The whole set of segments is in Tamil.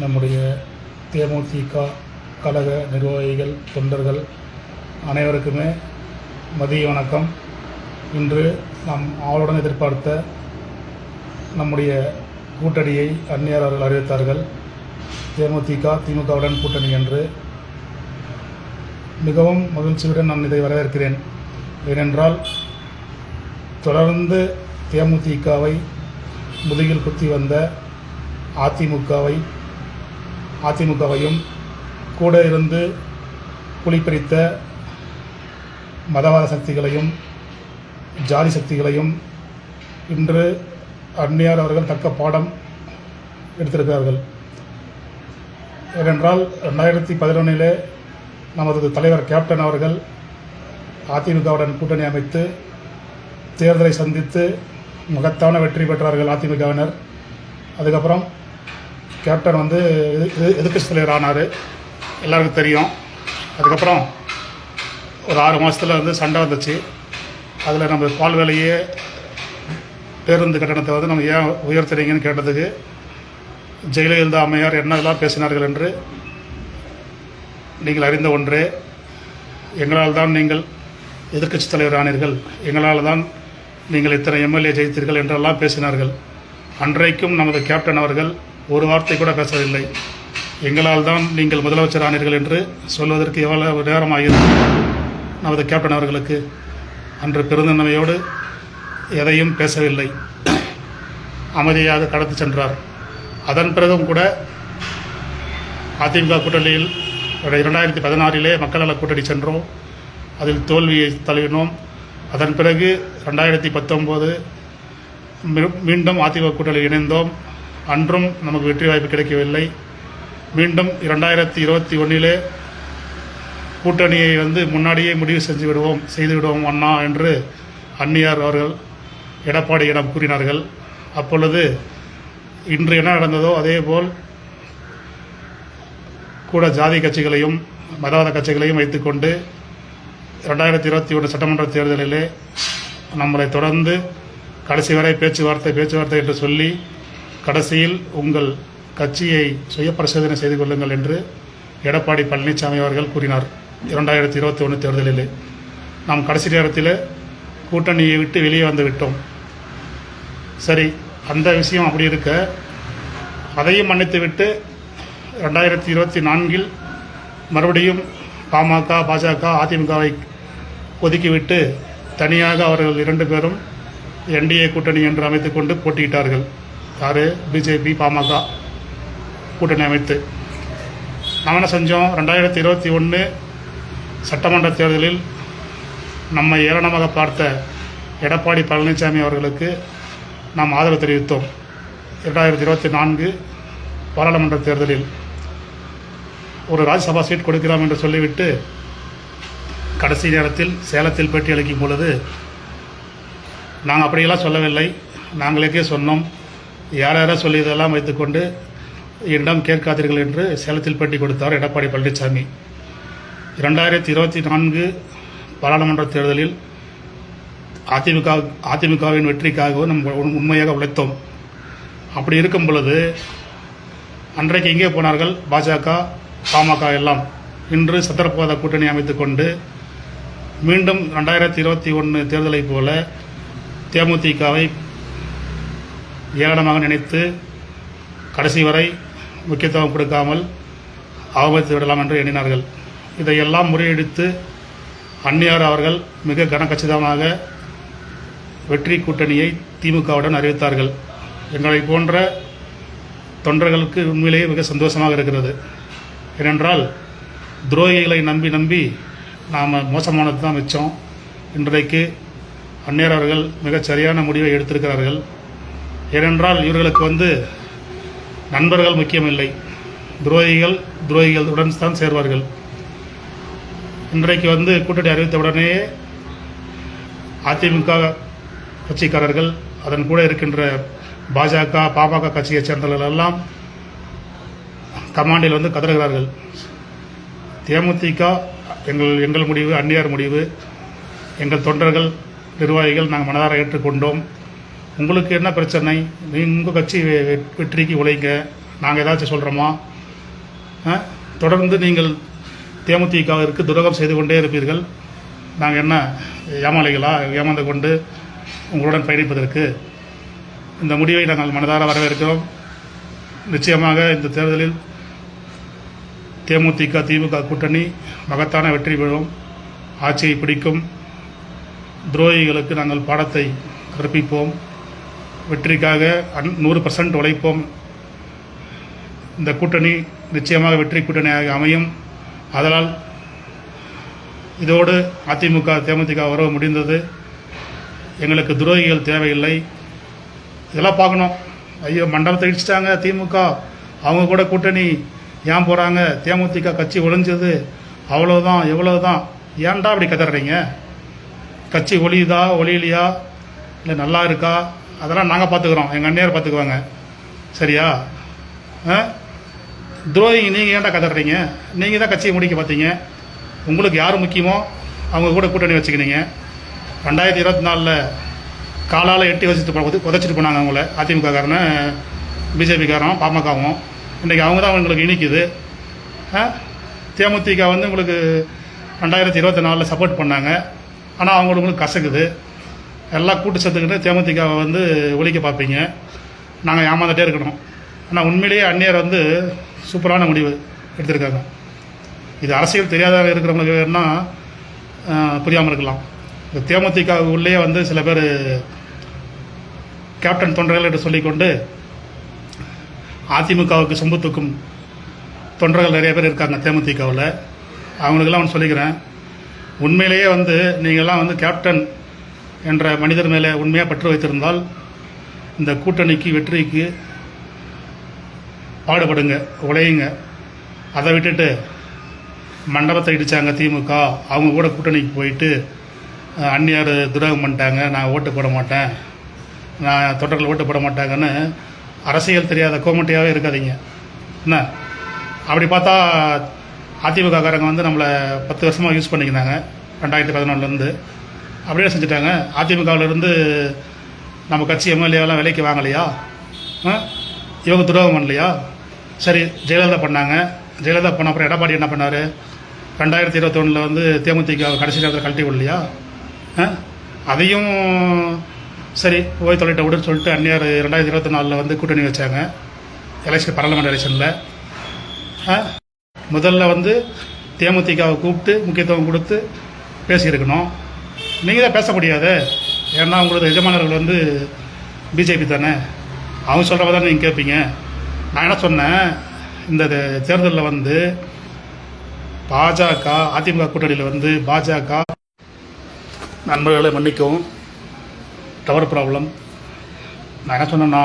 நம்முடைய தேமுதிக கழக நிர்வாகிகள் தொண்டர்கள் அனைவருக்குமே மதிய வணக்கம். இன்று நாம் ஆவலுடன் எதிர்பார்த்த நம்முடைய கூட்டணியை அந்நியர் அவர்கள் அறிவித்தார்கள். தேமுதிக திமுகவுடன் கூட்டணி என்று. மிகவும் மகிழ்ச்சியுடன் நான் இதை வரவேற்கிறேன். ஏனென்றால் தொடர்ந்து தேமுதிகவை முதுகில் குத்தி வந்த அதிமுகவை அதிமுகவையும் கூட இருந்து குளிப்பறித்த மதவாத சக்திகளையும் ஜாதி சக்திகளையும் இன்று அன்னியார் அவர்கள் தக்க பாடம் எடுத்திருக்கிறார்கள். ஏனென்றால் ரெண்டாயிரத்தி பதினொன்றிலே நமது தலைவர் கேப்டன் அவர்கள் அதிமுகவுடன் கூட்டணி அமைத்து தேர்தலை சந்தித்து மகத்தான வெற்றி பெற்றார்கள் அதிமுகவினர். அதுக்கப்புறம் கேப்டன் வந்து எது எதிர்க்கட்சி தலைவர் ஆனார் எல்லாருக்கும் தெரியும். அதுக்கப்புறம் ஒரு ஆறு மாதத்தில் வந்து சண்டை வந்துச்சு. அதில் நம்ம பால் வேலையே பேருந்து கட்டணத்தை வந்து நம்ம ஏன் உயர்த்துறீங்கன்னு கேட்டதுக்கு ஜெயலலிதா அம்மையார் என்னெல்லாம் பேசினார்கள் என்று நீங்கள் அறிந்த ஒன்றே எங்களால் தான் நீங்கள் எதிர்க்கட்சித் தலைவர் ஆனீர்கள் எங்களால் தான் நீங்கள் இத்தனை எம்எல்ஏ ஜெயித்தீர்கள் என்றெல்லாம் பேசினார்கள். அன்றைக்கும் நமது கேப்டன் அவர்கள் ஒரு வார்த்தை கூட பேசவில்லை. எங்களால் தான் நீங்கள் முதலமைச்சர் ஆனீர்கள் என்று சொல்வதற்கு எவ்வளவு நேரம் ஆகிறது நமது கேப்டன் அவர்களுக்கு அன்று பெருந்தன்மையோடு எதையும் பேசவில்லை. அமைதியாக கடந்து சென்றார். அதன் பிறகும் கூட அதிமுக கூட்டணியில் இரண்டாயிரத்தி பதினாறிலே மக்கள் நல கூட்டணி சென்றோம். அதில் தோல்வியை தழுவினோம். அதன் பிறகு ரெண்டாயிரத்தி பத்தொம்போது மீண்டும் அதிமுக கூட்டணியில் இணைந்தோம். அன்றும் நமக்கு வெற்றி வாய்ப்பு கிடைக்கவில்லை. மீண்டும் இரண்டாயிரத்தி இருபத்தி ஒன்றிலே கூட்டணியை வந்து முன்னாடியே முடிவு செஞ்சு விடுவோம் செய்து விடுவோம் அண்ணா என்று அன்னியார் அவர்கள் எடப்பாடியிடம் கூறினார்கள். அப்பொழுது இன்று என்ன நடந்ததோ அதேபோல் கூட ஜாதி கட்சிகளையும் மதவாத கட்சிகளையும் வைத்துக்கொண்டு ரெண்டாயிரத்தி இருபத்தி ஒன்று சட்டமன்ற தேர்தலிலே நம்மளை தொடர்ந்து கடைசி வரை பேச்சுவார்த்தை பேச்சுவார்த்தை என்று சொல்லி கடைசியில் உங்கள் கட்சியை சுய பரிசோதனை செய்து கொள்ளுங்கள் என்று எடப்பாடி பழனிசாமி அவர்கள் கூறினார். இரண்டாயிரத்தி இருபத்தி ஒன்று தேர்தலில். நாம் கடைசி நேரத்தில் கூட்டணியை விட்டு வெளியே வந்து விட்டோம். சரி அந்த விஷயம் அப்படி இருக்க அதையும் மன்னித்துவிட்டு ரெண்டாயிரத்தி இருபத்தி நான்கில் மறுபடியும் பாமக பாஜக அதிமுகவை ஒதுக்கிவிட்டு தனியாக அவர்கள் இரண்டு பேரும் என்டிஏ கூட்டணி என்று அமைத்துக்கொண்டு போட்டியிட்டார்கள். யார்? பிஜேபி பாமக கூட்டணி அமைத்து. நாம் என்ன செஞ்சோம்? ரெண்டாயிரத்தி இருபத்தி ஒன்று சட்டமன்ற தேர்தலில் நம்மை ஏளனமாக பார்த்த எடப்பாடி பழனிசாமி அவர்களுக்கு நாம் ஆதரவு தெரிவித்தோம். இரண்டாயிரத்தி இருபத்தி நான்கு பாராளுமன்ற தேர்தலில் ஒரு ராஜ்யசபா சீட் கொடுக்கிறோம் என்று சொல்லிவிட்டு கடைசி நேரத்தில் சேலத்தில் பேட்டி அளிக்கும் பொழுது நாங்கள் அப்படியெல்லாம் சொல்லவில்லை. நாங்களுக்கே சொன்னோம். யார் யாரோ சொல்லியதெல்லாம் வைத்துக்கொண்டு என்னிடம் கேட்காதீர்கள் என்று சேலத்தில் பேட்டி கொடுத்தார் எடப்பாடி பழனிசாமி இரண்டாயிரத்தி இருபத்தி நான்கு பாராளுமன்ற தேர்தலில் அதிமுக அதிமுகவின் வெற்றிக்காகவும் நம் உண்மையாக உழைத்தோம். அப்படி இருக்கும் பொழுது அன்றைக்கு எங்கே போனார்கள்? பாஜக பாமக எல்லாம். இன்று சத்திரபாத கூட்டணி அமைத்துக்கொண்டு மீண்டும் ரெண்டாயிரத்தி இருபத்தி ஒன்று தேர்தலைப் போல தேமுதிகவை ஏளனமாக நினைத்து கடைசி வரை முக்கியத்துவம் கொடுக்காமல் அவமதித்து விடலாம் என்று எண்ணினார்கள். இதையெல்லாம் முறியடித்து அந்நியார் அவர்கள் மிக கனக்கச்சிதமாக வெற்றி கூட்டணியை திமுகவுடன் அறிவித்தார்கள். எங்களை போன்ற தொண்டர்களுக்கு உண்மையிலேயே மிக சந்தோஷமாக இருக்கிறது. ஏனென்றால் துரோகிகளை நம்பி நம்பி நாம் மோசமானது தான் மிச்சம். இன்றைக்கு அந்நியர் அவர்கள் மிகச் சரியான முடிவை எடுத்திருக்கிறார்கள். ஏனென்றால் இவர்களுக்கு வந்து நண்பர்கள் முக்கியமில்லை. துரோகிகள் துரோகிகளுடன் தான் சேர்வார்கள். இன்றைக்கு வந்து கூட்டணி அறிவித்த அதிமுக கட்சிக்காரர்கள் அதன் கூட இருக்கின்ற பாஜக பாமக கட்சியைச் சேர்ந்தவர்கள் எல்லாம் கமாண்டில் வந்து கதறுகிறார்கள். தேமுதிக எங்கள் எங்கள் முடிவு அந்நியார் முடிவு எங்கள் தொண்டர்கள் நிர்வாகிகள் நாங்கள் மனதார ஏற்றுக்கொண்டோம். உங்களுக்கு என்ன பிரச்சனை? உங்கள் கட்சி வெற்றிக்கு உழைங்க. நாங்கள் ஏதாச்சும் சொல்கிறோமா தொடர்ந்து நீங்கள் தேமுதிகவிற்கு துரோகம் செய்து கொண்டே இருப்பீர்கள். நாங்கள் என்ன ஏமாளிகளா? ஏமாந்து கொண்டு உங்களுடன் பயணிப்பதற்கு. இந்த முடிவை நாங்கள் மனதார வரவேற்கிறோம். நிச்சயமாக இந்த தேர்தலில் தேமுதிக திமுக கூட்டணி மகத்தான வெற்றி பெறும். ஆட்சியை பிடிக்கும். துரோகிகளுக்கு நாங்கள் பாடத்தை கற்பிப்போம். வெற்றிக்காக அன் நூறு பர்சன்ட் உழைப்போம். இந்த கூட்டணி நிச்சயமாக வெற்றி கூட்டணியாக அமையும். அதனால் இதோடு அதிமுக தேமுதிக உறவு முடிந்தது. எங்களுக்கு துரோகிகள் தேவையில்லை. இதெல்லாம் பார்க்கணும். ஐயோ மண்டபத்தை இடிச்சிட்டாங்க திமுக. அவங்க கூட கூட்டணி ஏன் போகிறாங்க தேமுதிக கட்சி ஒளிஞ்சது. அவ்வளோதான் எவ்வளோதான் ஏன்டா அப்படி கதறீங்க கட்சி ஒளியுதா ஒளியிலையா? இல்லை நல்லா இருக்கா? அதெல்லாம் நாங்கள் பார்த்துக்குறோம் எங்கள் அண்ணியார் பார்த்துக்குவாங்க சரியா? ஆ? நீங்கள் ஏன்டா கதறீங்க நீங்கள் தான் கட்சியை முடிக்க பார்த்தீங்க. உங்களுக்கு யார் முக்கியமோ அவங்க கூட கூட்டணி வச்சுக்கினீங்க. ரெண்டாயிரத்தி இருபத்தி நாலில் காலால் எட்டி வச்சுட்டு போ போனாங்க அவங்கள. அதிமுககாரனை பிஜேபிக்காரன் பாமகவும். இன்றைக்கி அவங்க தான் உங்களுக்கு இனிக்குது. ஆ? தேமுதிக வந்து உங்களுக்கு ரெண்டாயிரத்தி இருபத்தி நாலில் சப்போர்ட் பண்ணாங்க. ஆனால் அவங்களுக்கு உங்களுக்கு கசக்குது. எல்லாம் கூட்டு சேர்த்துக்கிட்டு தேமுதிகவை வந்து ஒழிக்க பார்ப்பீங்க. நாங்கள் ஏமாந்துட்டே இருக்கணும். ஆனால் உண்மையிலேயே அந்நியர் வந்து சூப்பரான முடிவு எடுத்திருக்காங்க. இது அரசியல் தெரியாத இருக்கிறவங்களுக்கு வேணா புரியாமல் இருக்கலாம். இந்த தேமுதிக உள்ளே வந்து சில பேர் கேப்டன் தொண்டர்கள் என்று சொல்லிக்கொண்டு அதிமுகவுக்கு சொம்பு தூக்கும் தொண்டர்கள் நிறைய பேர் இருக்காங்க தேமுதிகவில். அவங்களுக்கெல்லாம் ஒன்று சொல்லிக்கிறேன். உண்மையிலேயே வந்து நீங்கள்லாம் வந்து கேப்டன் என்ற மனிதர் மேலே உண்மையாக பற்று வைத்திருந்தால் இந்த கூட்டணிக்கு வெற்றிக்கு பாடுபடுங்க உழையுங்க. அதை விட்டுட்டு மண்டபத்தை இடித்தாங்க திமுக. அவங்க கூட கூட்டணிக்கு போயிட்டு அந்நியார் துரோகம் பண்ணிட்டாங்க நான் ஓட்டு போட மாட்டேன் நான் தொண்டர்கள் ஓட்டு போட மாட்டாங்கன்னு அரசியல் தெரியாத கோமட்டியாகவே இருக்காதீங்க. என்ன? அப்படி பார்த்தா அதிமுககாரங்க வந்து நம்மளை பத்து வருஷமாக யூஸ் பண்ணிக்கினாங்க ரெண்டாயிரத்தி பதினொன்றுலேருந்து அப்படியே செஞ்சுட்டாங்க. அதிமுகவிலேருந்து நம்ம கட்சி எம்எல்ஏவெல்லாம் விலைக்கு வாங்கலையா? ஆ? இவங்க துரோகம் பண்ணலையா? சரி ஜெயலலிதா பண்ணாங்க. ஜெயலலிதா பண்ண அப்புறம் எடப்பாடி என்ன பண்ணார்? ரெண்டாயிரத்தி இருபத்தொன்னில் வந்து தேமுதிக கடைசி நேரத்தில் கழட்டி விடலையா? ஆ? அதையும் சரி போய் தொலைட்ட விடுன்னு சொல்லிட்டு அந்நியார் ரெண்டாயிரத்தி இருபத்தி நாலில் வந்து கூட்டணி வச்சாங்க. எலெக்ஷன் பாராளுமன்ற எலெக்ஷனில் முதல்ல வந்து தேமுதிகவை கூப்பிட்டு முக்கியத்துவம் கொடுத்து பேசியிருக்கணும். நீங்கள் தான் பேச முடியாது. ஏன்னா உங்களோட எஜமானர்கள் வந்து பிஜேபி தானே. அவங்க சொல்கிறவ தான் நீங்கள் கேட்பீங்க நான் என்ன சொன்னேன்? இந்த தேர்தலில் வந்து பாஜக அதிமுக கூட்டணியில் வந்து பாஜக நண்பர்களை மன்னிக்கும் டவர் ப்ராப்ளம் நான் என்ன சொன்னேன்னா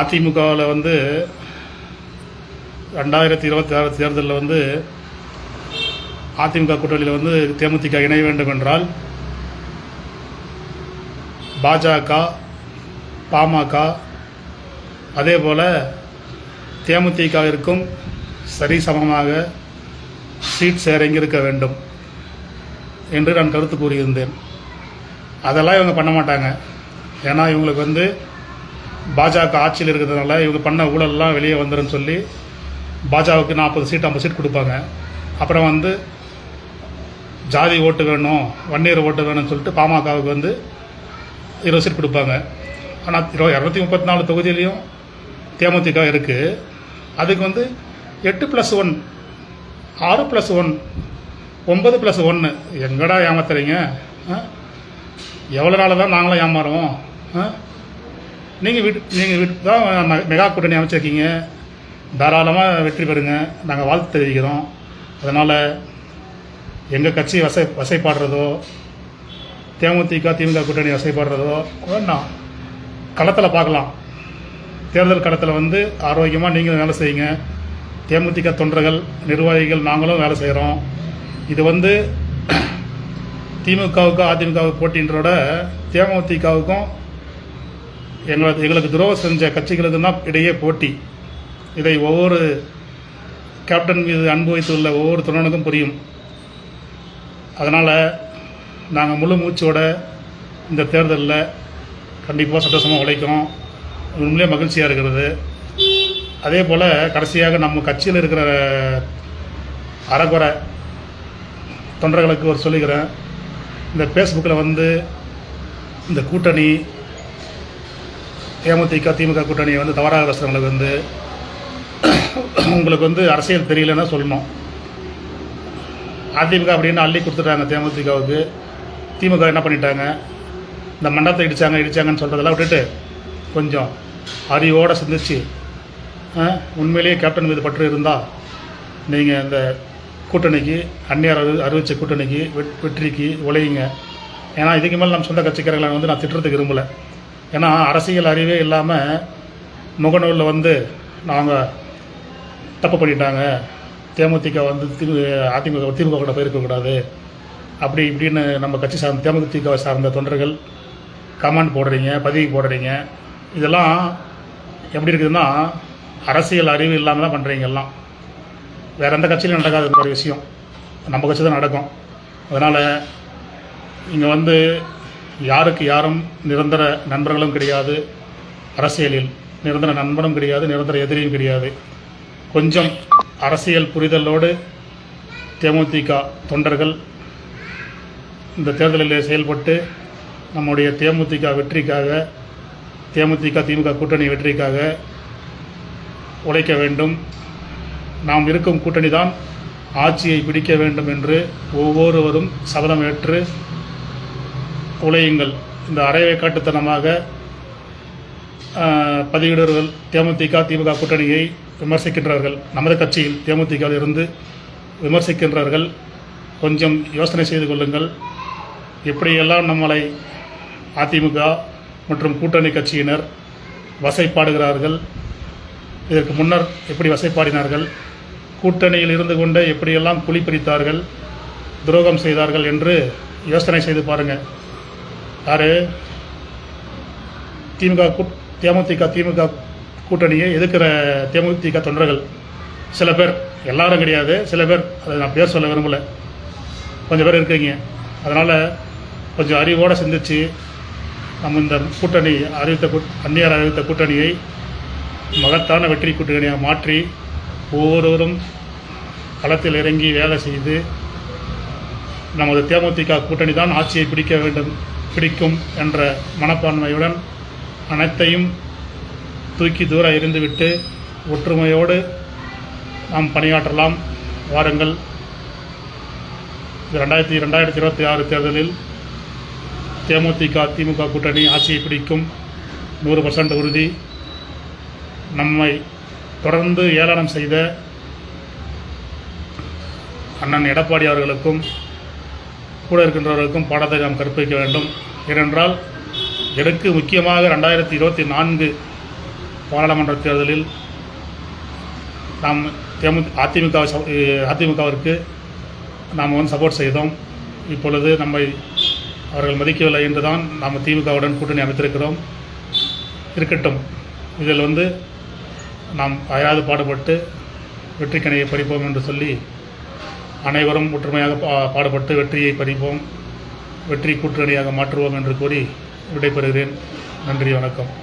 அதிமுகவில் வந்து ரெண்டாயிரத்தி இருபத்தி ஆறு தேர்தலில் வந்து அதிமுக கூட்டணியில் வந்து தேமுதிக இணைய வேண்டும் என்றால் பாஜக பாமக அதே போல் தேமுதிகவிற்கும் சரிசமமாக சீட் ஷேரிங் இருக்க வேண்டும் என்று நான் கருத்து கூறியிருந்தேன். அதெல்லாம் இவங்க பண்ண மாட்டாங்க. ஏன்னா இவங்களுக்கு வந்து பாஜக ஆட்சியில் இருக்கிறதுனால இவங்க பண்ண ஊழல்லாம் வெளியே வந்துருன்னு சொல்லி பாஜகவுக்கு நாற்பது சீட் ஐம்பது சீட் கொடுப்பாங்க. அப்புறம் வந்து ஜாதி ஓட்டு வேணும் வன்னியர் ஓட்டு வேணும்னு சொல்லிட்டு பாமகவுக்கு வந்து இருபது சீட் கொடுப்பாங்க. ஆனால் இரு இரநூத்தி முப்பத்தி நாலு தொகுதியிலையும் தேமுதிக இருக்குது அதுக்கு வந்து எட்டு ப்ளஸ் ஒன் ஆறு ப்ளஸ் ஒன் ஒன்பது ப்ளஸ் ஒன்று எங்கடா ஏமாத்துறீங்க? ஆ? எவ்வளோ நாள் தான் நாங்களும் ஏமாறுவோம்? நீங்கள் வீட்டு நீங்கள் வீட்டு தான் மெகா கூட்டணி அமைச்சிருக்கீங்க. தாராளமாக வெற்றி பெறுங்க. நாங்கள் வாழ்த்து தெரிவிக்கிறோம். அதனால் எங்கள் கட்சி வசை வசைப்பாடுறதோ தேமுதிக திமுக கூட்டணி வசைப்படுறதோ வேண்டாம் களத்தில் பார்க்கலாம். தேர்தல் களத்தில் வந்து ஆரோக்கியமாக நீங்களும் வேலை செய்யுங்க. தேமுதிக தொண்டர்கள் நிர்வாகிகள் நாங்களும் வேலை செய்கிறோம் இது வந்து திமுகவுக்கும் அதிமுகவுக்கு போட்டின்றோட தேமுதிகவுக்கும் எங்களை எங்களுக்கு துரோகம் செஞ்ச கட்சிகளுக்கு தான் இடையே போட்டி. இதை ஒவ்வொரு கேப்டன் மீது அனுபவித்துள்ள ஒவ்வொரு துணனுக்கும் புரியும். அதனால் நாங்கள் முழு மூச்சோட இந்த தேர்தலில் கண்டிப்பாக சந்தோஷமாக உழைக்கிறோம். உண்மையிலே மகிழ்ச்சியாக இருக்கிறது. அதே போல் கடைசியாக நம்ம கட்சியில் இருக்கிற அறகுறை தொண்டர்களுக்கு ஒரு சொல்லிக்கிறேன். இந்த ஃபேஸ்புக்கில் வந்து இந்த கூட்டணி ஏமதிக திமுக கூட்டணியை வந்து தவறாக பேசுகிறவங்களுக்கு வந்து உங்களுக்கு வந்து அரசியல் தெரியலன்னா சொல்லணும். அதிமுக அப்படின்னு அள்ளி கொடுத்துட்டாங்க தேமுதிகவுக்கு. திமுக என்ன பண்ணிட்டாங்க? இந்த மண்டபத்தை இடிச்சாங்க இடிச்சாங்கன்னு சொல்கிறதெல்லாம் விட்டுட்டு கொஞ்சம் அறிவோடு சிந்திச்சு உண்மையிலேயே கேப்டன் மீது பற்று இருந்தால் நீங்கள் இந்த கூட்டணிக்கு அந்நியார் அறி அறிவித்த கூட்டணிக்கு வெட் வெற்றிக்கு உழையுங்க ஏன்னா இதுக்கு மேலே நம்ம சொந்த கட்சிக்காரர்களை வந்து நான் திட்டுறதுக்கு விரும்பலை. ஏன்னா அரசியல் அறிவே இல்லாமல் முகநூலில் வந்து நாங்கள் தப்பு பண்ணிட்டாங்க. தேமுதிக வந்து திரு அதிமுக திமுக கூட போயிருக்கக்கூடாது. அப்படி இப்படின்னு நம்ம கட்சி சார்ந்த தேமுதிக சார்ந்த தொண்டர்கள் கமெண்ட் போடுறீங்க பதிவு போடுறீங்க. இதெல்லாம் எப்படி இருக்குதுன்னா அரசியல் அறிவு இல்லாமல் தான் பண்ணுறீங்க எல்லாம். வேறு எந்த கட்சியிலும் நடக்காத ஒரு விஷயம். நம்ம கட்சி தான் நடக்கும். அதனால் இங்கே வந்து யாருக்கு யாரும் நிரந்தர நண்பர்களும் கிடையாது. அரசியலில் நிரந்தர நண்பனும் கிடையாது நிரந்தர எதிரியும் கிடையாது. கொஞ்சம் அரசியல் புரிதலோடு தேமுதிக தொண்டர்கள் இந்த தேர்தலில் செயல்பட்டு நம்முடைய தேமுதிக வெற்றிக்காக தேமுதிக திமுக கூட்டணி வெற்றிக்காக உழைக்க வேண்டும். நாம் இருக்கும் கூட்டணி தான் ஆட்சியை பிடிக்க வேண்டும் என்று ஒவ்வொருவரும் சபதம் ஏற்று உழையுங்கள் இந்த அரைவை காட்டுத்தனமாக பதிவிடுவர்கள் தேமுதிக திமுக கூட்டணியை விமர்சிக்கின்றார்கள். நமது கட்சியில் தேமுதிகவில் இருந்து விமர்சிக்கின்றார்கள். கொஞ்சம் யோசனை செய்து கொள்ளுங்கள். எப்படியெல்லாம் நம்மளை அதிமுக மற்றும் கூட்டணி கட்சியினர் வசைப்பாடுகிறார்கள். இதற்கு முன்னர் எப்படி வசைப்பாடினார்கள்? கூட்டணியில் இருந்து கொண்டு எப்படியெல்லாம் குழி பிரித்தார்கள்? துரோகம் செய்தார்கள் என்று யோசனை செய்து பாருங்கள் யார்? திமுக தேமுதிக திமுக கூட்டணியை எதிர்க்கிற தேமுதிக தொண்டர்கள் சில பேர் எல்லாரும் கிடையாது. சில பேர் அதை நான் பேர் சொல்ல விரும்பல. கொஞ்சம் பேர் இருக்கீங்க. அதனால் கொஞ்சம் அறிவோடு சிந்திச்சு நம்ம இந்த கூட்டணி அறிவித்த கூ அந்நியார் அறிவித்த கூட்டணியை மகத்தான வெற்றி கூட்டணியாக மாற்றி ஒவ்வொருவரும் களத்தில் இறங்கி வேலை செய்து நமது தேமுதிக கூட்டணி தான் ஆட்சியை பிடிக்க வேண்டும் பிடிக்கும் என்ற மனப்பான்மையுடன் அனைத்தையும் தூக்கி தூரம் இருந்துவிட்டு ஒற்றுமையோடு நாம் பணியாற்றலாம். வாருங்கள். ரெண்டாயிரத்தி ரெண்டாயிரத்தி இருபத்தி ஆறு தேர்தலில் தேமுதிக திமுக கூட்டணி ஆட்சியை பிடிக்கும் நூறு பர்சன்ட் உறுதி. நம்மை தொடர்ந்து ஏளனம் செய்த அண்ணன் எடப்பாடி அவர்களுக்கும் கூட இருக்கின்றவர்களுக்கும் பாடத்தை நாம் கற்பிக்க வேண்டும். ஏனென்றால் எனக்கு முக்கியமாக ரெண்டாயிரத்தி இருபத்தி நான்கு பாராளுமன்ற தேர்தலில் நாம் தேமு அதிமுக அதிமுகவிற்கு நாம் வந்து சப்போர்ட் செய்தோம். இப்பொழுது நம்மை அவர்கள் மதிக்கவில்லை என்று தான் நாம் திமுகவுடன் கூட்டணி அமைத்திருக்கிறோம். இருக்கட்டும் இதில் வந்து நாம் அயராது பாடுபட்டு வெற்றிக்கணையை பறிப்போம் என்று சொல்லி அனைவரும் ஒற்றுமையாக பா- பாடுபட்டு வெற்றியை பறிப்போம். வெற்றி கூட்டணியாக மாற்றுவோம் என்று கூறி விடைபெறுகிறேன். நன்றி வணக்கம்.